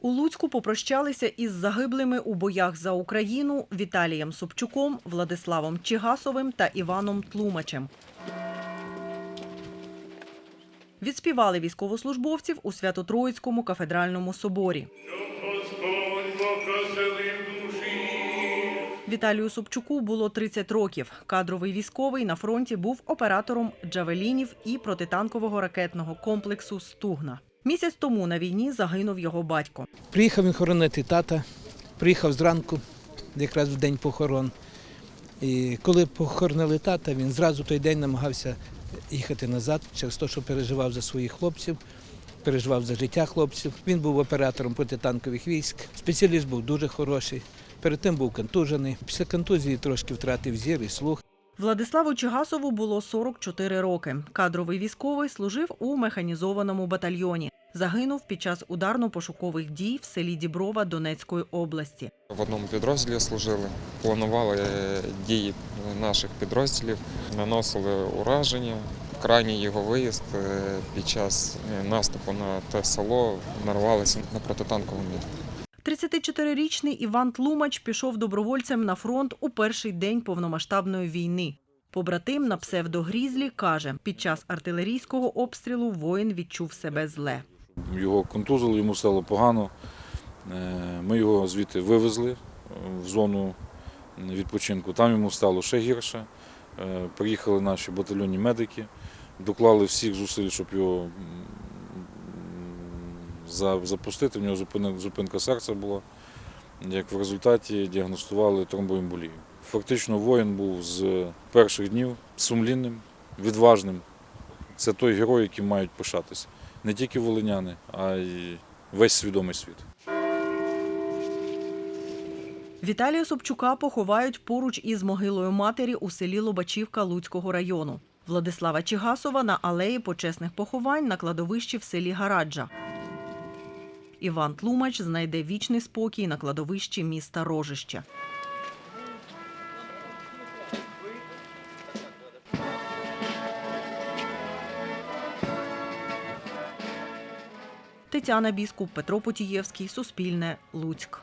У Луцьку попрощалися із загиблими у боях за Україну Віталієм Собчуком, Владиславом Чигасовим та Іваном Тлумачем. Відспівали військовослужбовців у Свято-Троїцькому кафедральному соборі. Віталію Собчуку було 30 років. Кадровий військовий на фронті був оператором джавелінів і протитанкового ракетного комплексу Стугна. Місяць тому на війні загинув його батько. Приїхав він хоронити тата, приїхав зранку, якраз в день похорон. І коли похоронили тата, він зразу той день намагався їхати назад через те, що переживав за своїх хлопців, переживав за життя хлопців. Він був оператором протитанкових військ. Спеціаліст був дуже хороший. Перед тим був контужений. Після контузії трошки втратив зір і слух. Владиславу Чигасову було 44 роки. Кадровий військовий служив у механізованому батальйоні. Загинув під час ударно-пошукових дій в селі Діброва Донецької області. В одному підрозділі служили, планували е, дії наших підрозділів, наносили ураження. Крайній його виїзд е, під час е, наступу на те село нарвалися на протитанкову міну. 34-річний Іван Тлумач пішов добровольцем на фронт у перший день повномасштабної війни. Побратим на псевдогрізлі каже, під час артилерійського обстрілу воїн відчув себе зле. Його контузили, йому стало погано. Е, Ми його звідти вивезли е, в зону відпочинку. Там йому стало ще гірше. Е, Приїхали наші батальйонні медики, доклали всіх зусиль, щоб його запустити. В нього зупинка серця була. Як в результаті діагностували тромбоемболію. Фактично воїн був з перших днів сумлінним, відважним. Це той герой, яким мають пишатися не тільки волиняни, а й весь свідомий світ. Віталія Собчука поховають поруч із могилою матері у селі Лобачівка Луцького району. Владислава Чигасова на алеї почесних поховань на кладовищі в селі Гараджа. Іван Тлумач знайде вічний спокій на кладовищі міста Рожище. Тетяна Біскуп, Петро Потієвський, Суспільне, Луцьк.